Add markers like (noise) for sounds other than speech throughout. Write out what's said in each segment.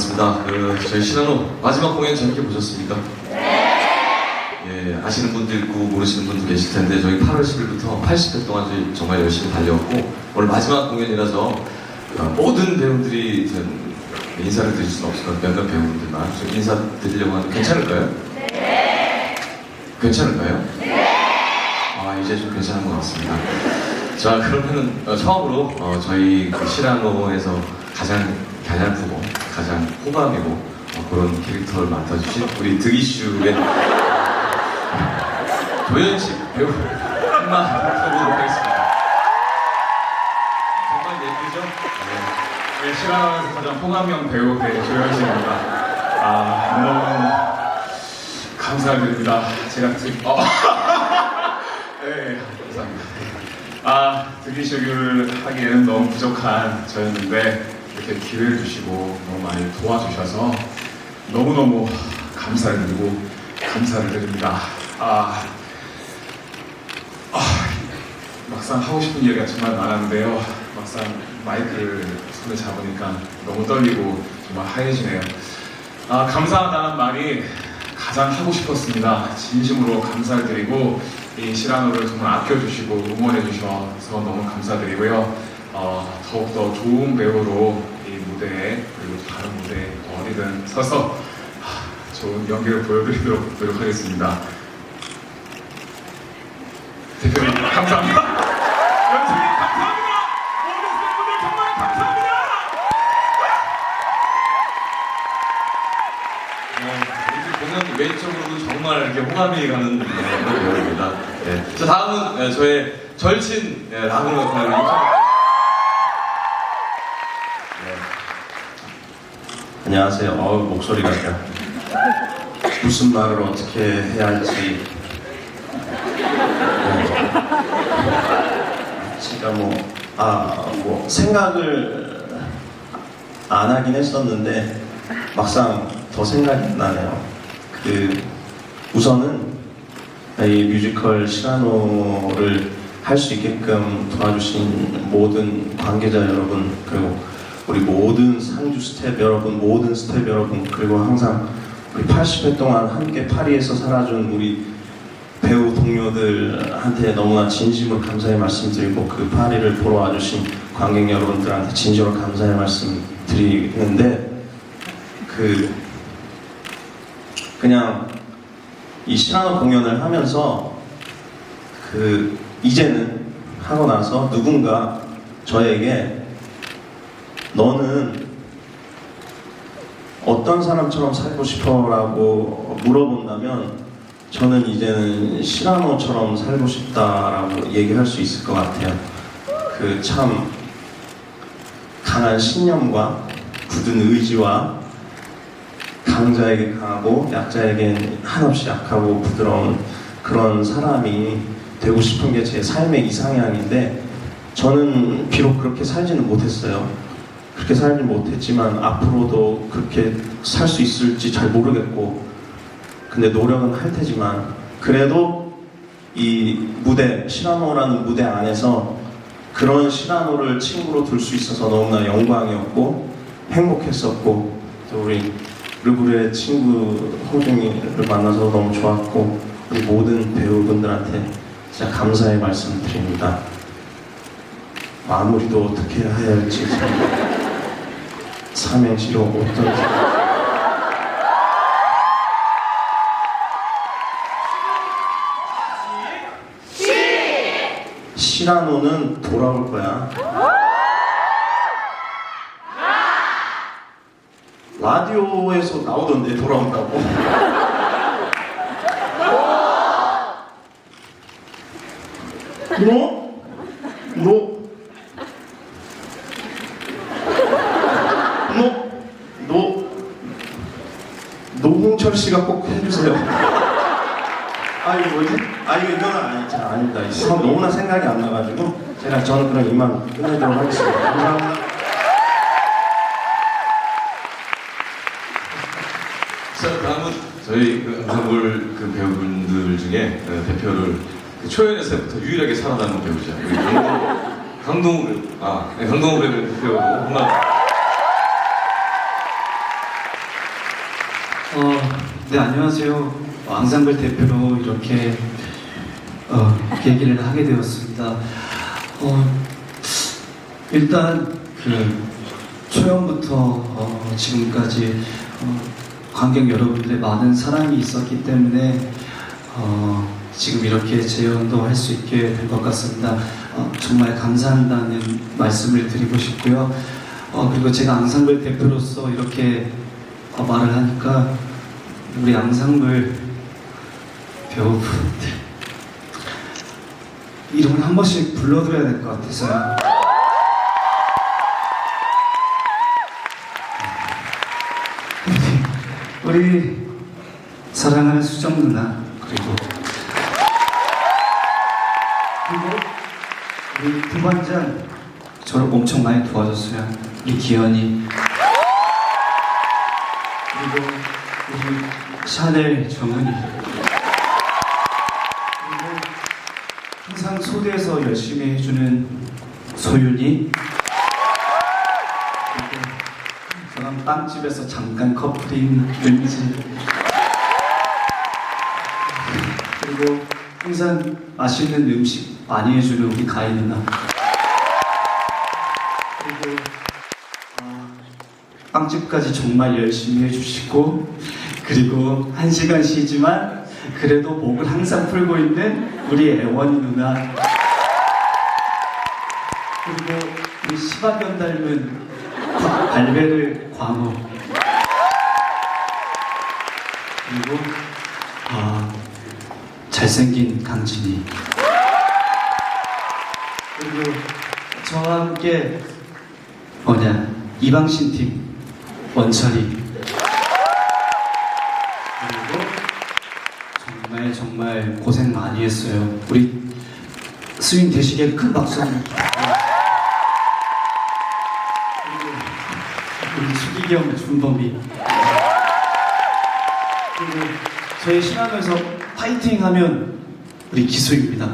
반갑습니다. 그, 저희 신한호 마지막 공연 재밌게 보셨습니까? 예, 아시는 분도 있고 모르시는 분도 계실 텐데 저희 8월 10일부터 80회 동안 저희 정말 열심히 달려왔고 오늘 마지막 공연이라서 어, 모든 배우들이 좀 인사를 드릴 수는 없을 것 같아요. 몇몇 배우분들만 좀 인사 드리려고 하는데 괜찮을까요? 네. 괜찮을까요? 네. 아 이제 좀 괜찮은 것 같습니다. 자 그러면은 어, 처음으로 어, 저희 그 시라노에서 가장 가냘프고 가장 호감이고 어, 그런 캐릭터를 맡아주신 우리 득이슈의 조현식 배우 한마 해보도록 하겠습니다. 정말 예쁘죠? 네. 네, 시간하면서 가장 호감형 배우 배 조현식입니다. 아, 너무 감사드립니다. 제가 듣, 어. (laughs) 네, 감사합니다. 아, 듣기쇼를 하기에는 너무 부족한 저였는데, 이렇게 기회를 주시고, 많이 도와주셔서, 너무너무 감사를 드리고, 감사를 드립니다. 아, 아, 막상 하고 싶은 얘기가 정말 많았는데요. 막상 마이크를 손에 잡으니까 너무 떨리고 정말 하얘지네요. 아, 감사하다는 말이 가장 하고 싶었습니다. 진심으로 감사를 드리고 이 시라노를 정말 아껴주시고 응원해 주셔서 너무 감사드리고요. 어, 더욱더 좋은 배우로 이 무대에 그리고 다른 무대에 어디든 서서 하, 좋은 연기를 보여드리도록 노력하겠습니다. 대표님 감사합니다. 모든 스태프분들 정말 이렇게 호감이 가는 네, 배우입니다. 네. 자 다음은 네, 저의 절친 네, 라그너 역 안녕하세요. 어 목소리가 무슨 말을 어떻게 해야 할지 네. 제가 뭐 아 뭐 생각을 안 하긴 했었는데 막상 더 생각이 안 나네요. 그 우선은 이 뮤지컬 시라노를 할 수 있게끔 도와주신 모든 관계자 여러분 그리고 우리 모든 상주 스텝 여러분 모든 스텝 여러분 그리고 항상 우리 80회 동안 함께 파리에서 살아준 우리 배우 동료들한테 너무나 진심으로 감사의 말씀 드리고 그 파리를 보러 와주신 관객 여러분들한테 진심으로 감사의 말씀 드리는데 그 그냥 이 시라노 공연을 하면서 그 이제는 하고 나서 누군가 저에게 너는 어떤 사람처럼 살고 싶어 라고 물어본다면 저는 이제는 시라노처럼 살고 싶다라고 얘기할 수 있을 것 같아요. 그 참 강한 신념과 굳은 의지와 강자에게 강하고 약자에겐 한없이 약하고 부드러운 그런 사람이 되고 싶은 게 제 삶의 이상향인데 저는 비록 그렇게 살지는 못했어요. 그렇게 살지 못했지만 앞으로도 그렇게 살 수 있을지 잘 모르겠고 근데 노력은 할 테지만 그래도 이 무대 시라노라는 무대 안에서 그런 시라노를 친구로 둘 수 있어서 너무나 영광이었고 행복했었고 또 우리 르브르의 친구 호중이를 만나서 너무 좋았고 우리 모든 배우분들한테 진짜 감사의 말씀 드립니다. 마무리도 어떻게 해야 할지 참 삼행시로 어떤 시라노는 돌아올 거야. 라디오에서 나오던데 돌아온다고. 너? 너? 너? 너? 노홍철 씨가 꼭 해주세요. 아 이거 뭐지? 아 이거 이거는 아니 잘 아닙니다. 이 성- 너무나 생각이 안 나가지고 제가 저는 그럼 이만 끝내도록 하겠습니다. 감사합니다. 자 다음은 저희 그 응사볼 그 배우분들 중에 어, 대표를 그 초연에서부터 유일하게 살아남은 배우죠. 우리 강동 강동우 배우. 아 네, 강동우 배우 대표로 한마 어, 네 안녕하세요. 어, 앙상블 대표로 이렇게 어, 얘기를 하게 되었습니다. 어, 일단 그 초연부터 어, 지금까지 어, 관객 여러분들의 많은 사랑이 있었기 때문에 어, 지금 이렇게 재연도 할 수 있게 된 것 같습니다. 어, 정말 감사한다는 말씀을 드리고 싶고요. 어, 그리고 제가 앙상블 대표로서 이렇게 어, 말을 하니까 우리 앙상블 배우분들 이름을 한 번씩 불러드려야 될 것 같아서요. (laughs) 우리, 사랑하는 수정 누나 그리고 그리고 우리 부반장 저를 엄청 많이 도와줬어요. 우리 기현이 그리고 우리 샤넬 정은이 그리고 항상 열심히 해주는 소윤이. 저랑 빵집에서 잠깐 커플인 은지. 그리고 항상 맛있는 음식 많이 해주는 우리 가인 누나. 그리고 어, 빵집까지 정말 열심히 해주시고 그리고 한 시간 쉬지만 그래도 목을 항상 풀고 있는 우리 애원이 누나 시바견 닮은 발베르 광호 그리고 아, 잘생긴 강진이. 그리고 저와 함께 뭐냐 이방신 팀 원철이. 그리고 정말 정말 고생 많이 했어요. 우리 스윙 되시게 큰 박수 수기경 준범이. 그리고 저희 신화면서 파이팅 하면 우리 기수입니다.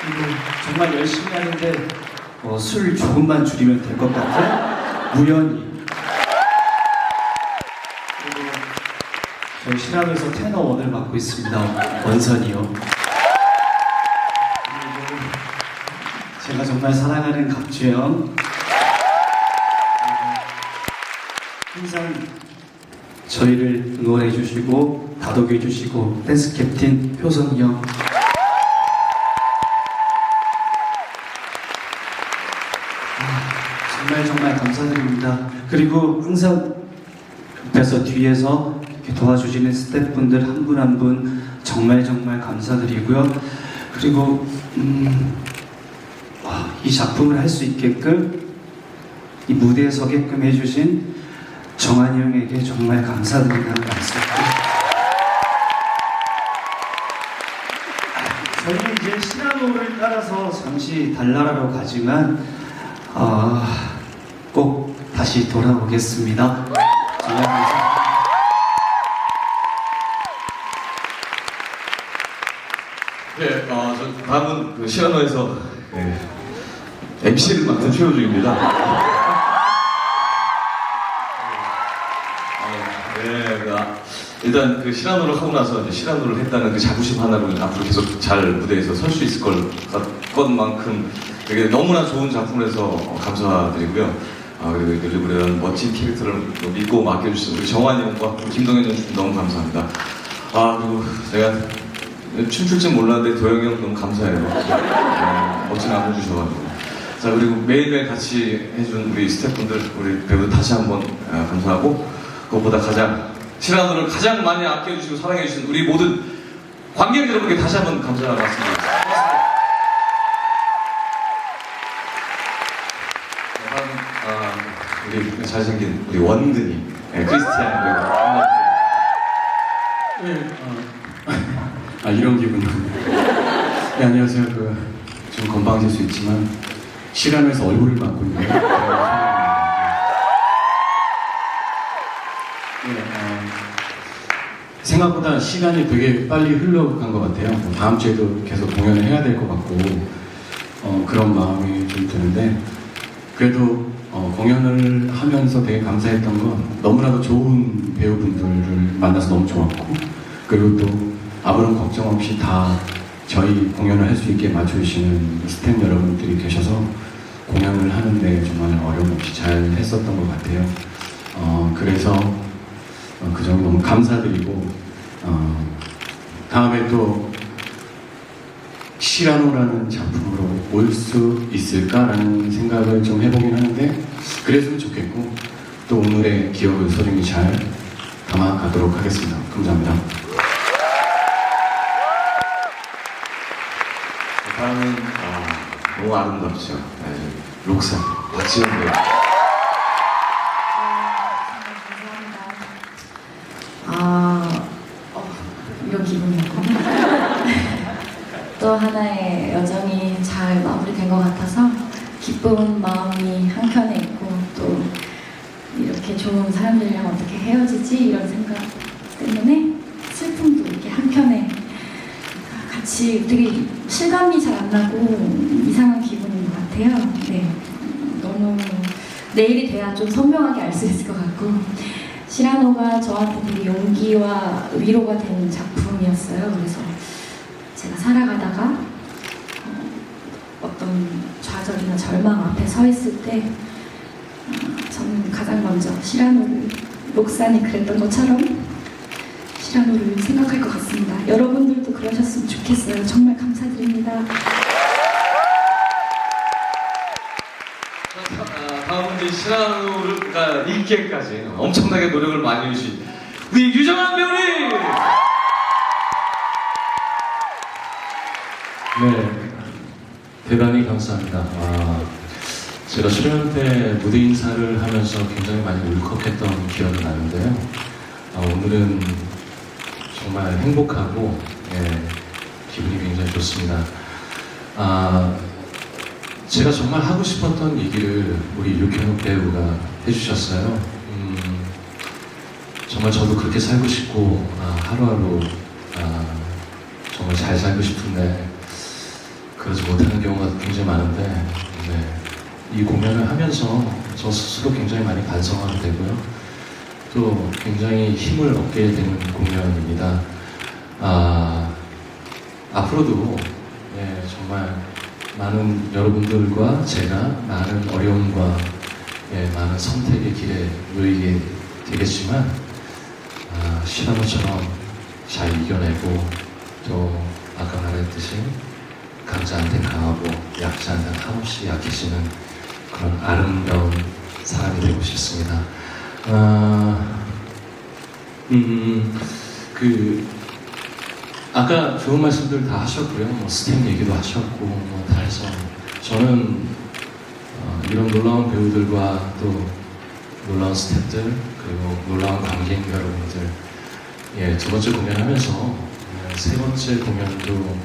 그리고 정말 열심히 하는데 어, 술 조금만 줄이면 될 것 같은 무연이 그리고 저희 실험에서 테너 원을 맡고 있습니다. 원선이요. 제가 정말 사랑하는 박주영 저희를 응원해 주시고 다독여 주시고 댄스 캡틴 효성이 형 정말 정말 감사드립니다. 그리고 항상 옆에서 뒤에서 이렇게 도와주시는 스태프분들 한 분 한분 정말 정말 감사드리고요. 그리고 음, 와, 이 작품을 할 수 있게끔 이 무대에 서게끔 해주신 정한이 형에게 정말 감사드린다는 말씀. 저희는 이제 시나노를 따라서 잠시 달나라로 가지만 아, 꼭 다시 돌아오겠습니다. 정말 감사합니다. 네, 어, 저 다음은 그 시아노에서 네, MC를 맡은 최호중입니다. 아, 일단 그 시라노를 하고 나서 이제 시라노를 했다는 그 자부심 하나로 앞으로 계속 잘 무대에서 설 수 있을 걸 것만큼 되게 너무나 좋은 어, 감사드리고요. 아, 그리고 이런 멋진 캐릭터를 믿고 맡겨주신 우리 정환이 형과 김동현 형 너무 감사합니다. 아, 그리고 제가 춤출 줄 몰랐는데 도영이 형 너무 감사해요. 네, 멋진 안무 주셔가지고. 자, 그리고 매일매일 같이 해준 우리 스태프분들, 우리 배우들 다시 한번 아, 감사하고, 그것보다 가장, 시라노를 가장 많이 아껴주시고 사랑해주신 우리 모든 관객 여러분께 다시 한번 감사 말씀드립니다. 네, 아, 우리 잘생긴 우리 원근이, 네, 크리스티안. 한번 네, (laughs) 아 이런 기분. 네 안녕하세요. 그 좀 건방질 수 있지만 실험에서 얼굴을 맡고 있는. 생각보다 시간이 되게 빨리 흘러간 것 같아요. 뭐 다음 주에도 계속 공연을 해야 될 것 같고 어, 그런 마음이 좀 드는데 그래도 어, 공연을 하면서 되게 감사했던 건 너무나도 좋은 배우분들을 만나서 너무 좋았고 그리고 또 아무런 걱정 없이 다 저희 공연을 할 수 있게 맞춰주시는 스태프 여러분들이 계셔서 공연을 하는데 정말 어려움 없이 잘 했었던 것 같아요. 어, 그래서 어, 그 점은 너무 감사드리고 어, 다음에 또 시라노라는 작품으로 올 수 있을까라는 생각을 좀 해보긴 하는데 그랬으면 좋겠고 또 오늘의 기억을 소중히 잘 담아가도록 하겠습니다. 감사합니다. 다음은 아, 너무 아름답죠. 네, 록산 박지현 배우. 아, 어, 이런 기분이었구나. 또 하나의 여정이 잘 마무리된 것 같아서 기쁜 마음이 한켠에 있고 또 이렇게 좋은 사람들이랑 어떻게 헤어지지 이런 생각 때문에 슬픔도 이렇게 한켠에 같이 되게 실감이 잘 안 나고 이상한 기분인 것 같아요. 네, 너무 내일이 돼야 좀 선명하게 알 수 있을 것 같고 시라노가 저한테 되게 용기와 위로가 된 작품이었어요. 그래서 제가 살아가다가 어, 어떤 좌절이나 절망 앞에 서 있을 때 어, 저는 가장 먼저 시라노를 록산이 그랬던 것처럼 시라노를 생각할 것 같습니다. 여러분들도 그러셨으면 좋겠어요. 정말 감사드립니다. 아, 다음은 이제 시나리오가 읽기까지 엄청나게 노력을 많이 해주신 우리 유정한 배우님! 네, 대단히 감사합니다. 아, 제가 수련 때 무대 인사를 하면서 굉장히 많이 울컥했던 기억이 나는데요. 아, 오늘은 정말 행복하고 예, 기분이 굉장히 좋습니다. 아, 제가 정말 하고 싶었던 얘기를 우리 육현욱 배우가 해주셨어요. 음, 정말 저도 그렇게 살고 싶고 아, 하루하루 아, 정말 잘 살고 싶은데 그러지 못하는 경우가 굉장히 많은데 네. 이 공연을 하면서 저 스스로 굉장히 많이 반성하게 되고요. 또 굉장히 힘을 얻게 되는 공연입니다. 아, 앞으로도 네, 정말 많은 여러분들과 제가 많은 어려움과 예, 많은 선택의 길에 놓이게 되겠지만 아, 시나모처럼 잘 이겨내고 또 아까 말했듯이 강자한테 강하고 약자한테 한없이 약해지는 그런 아름다운 사람이 되고 싶습니다. 아, 음, 그 아까 좋은 말씀들 다 하셨고요. 뭐 스텝 얘기도 하셨고 뭐 다 해서 저는 어, 이런 놀라운 배우들과 또 놀라운 스텝들 그리고 놀라운 관객 여러분들 예, 두 번째 공연하면서 예, 세 번째 공연도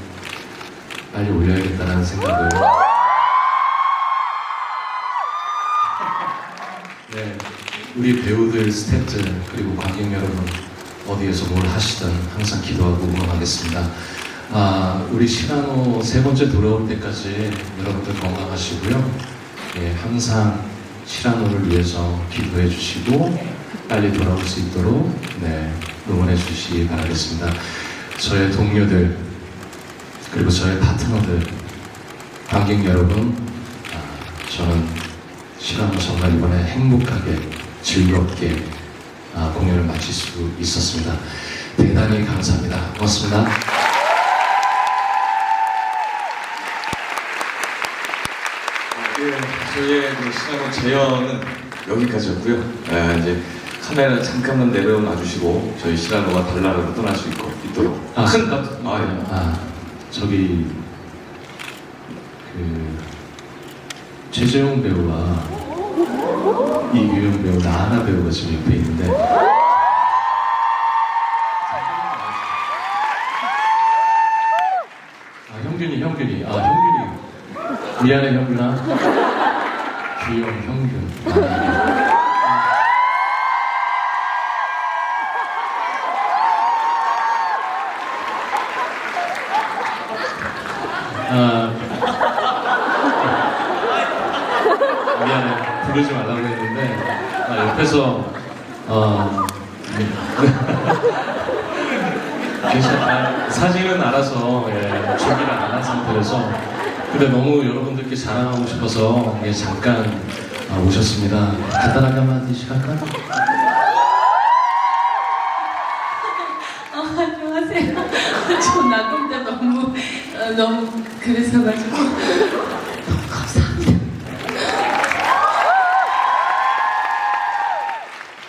빨리 올려야겠다는 생각을 우리 배우들, 스태프들 그리고 관객 여러분 어디에서 뭘 하시든 항상 기도하고 응원하겠습니다. 아, 우리 시간호 세 번째 돌아올 때까지 여러분들 건강하시고요. 예, 항상 시라노를 위해서 기도해 주시고 빨리 돌아올 수 있도록 네, 응원해 주시기 바라겠습니다. 저의 동료들 그리고 저의 파트너들 관객 여러분 아, 저는 시간을 정말 이번에 행복하게 즐겁게 아, 공연을 마칠 수 있었습니다. 대단히 감사합니다. 고맙습니다. 예, 저희의 그 시나리오 재현은 여기까지였고요. 아, 이제 카메라 잠깐만 내려 놔 주시고 저희 시나리오가 달나라로 떠날 수 있고, 있도록 아, 큰 아, 아, 예. 아, 저기 그 최재용 배우와 이규영 배우, 나하나 배우가 지금 옆에 있는데. 아 형균이, 형균이, 아 형균이. 미안해 형균아. 규영, 형균. 아, 아, 미안해 부르지 말라 했는데 아, 옆에서 어, 괜찮- 아, 사진은 알아서 예, 준비를 안 한 상태라서 근데 너무 여러분들께 자랑하고 싶어서 예, 잠깐 아, 오셨습니다. 간단하게 한마디씩 할까요? 어, 안녕하세요. (laughs) 저 나갈 때 너무 어, 너무 그래서가지고 너무 감사합니다.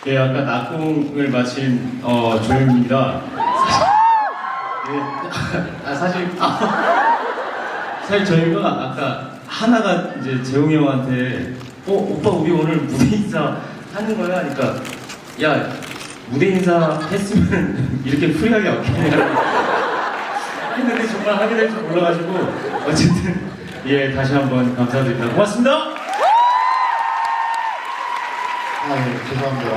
예, 아까 낙공을 마친 어, 조영입니다. 예, (laughs) 아, 사실 아, 사실 저희가 아까 하나가 이제 재홍이 형한테 어 오빠 우리 오늘 무대 인사 하는 거야 하니까 야 무대 인사 했으면 이렇게 프리하게 없겠냐 (laughs) 했는데 정말 하게 될 줄 몰라가지고 어쨌든 예 다시 한번 감사드립니다. 고맙습니다. 아, 예, 죄송합니다.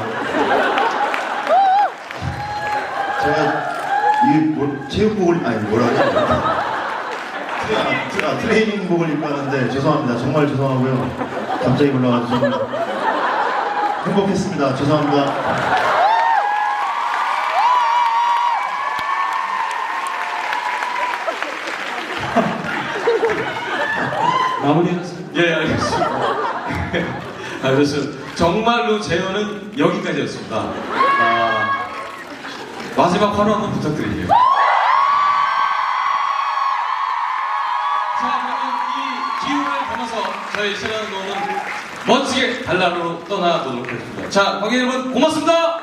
제가 이 뭐, 체육복을 아니 뭐라고 아, 트레이닝복을 입고 왔는데 죄송합니다. 정말 죄송하고요. 갑자기 정말 행복했습니다. 죄송합니다. 마무리하세요. 예, 알겠습니다. 아, 그래서 정말로 재현은 여기까지였습니다. 아, 마지막 화로 한번 부탁드릴게요. 저희 시간을 노는 멋지게 발랄로 떠나보도록 하겠습니다. 자, 관객 여러분 고맙습니다.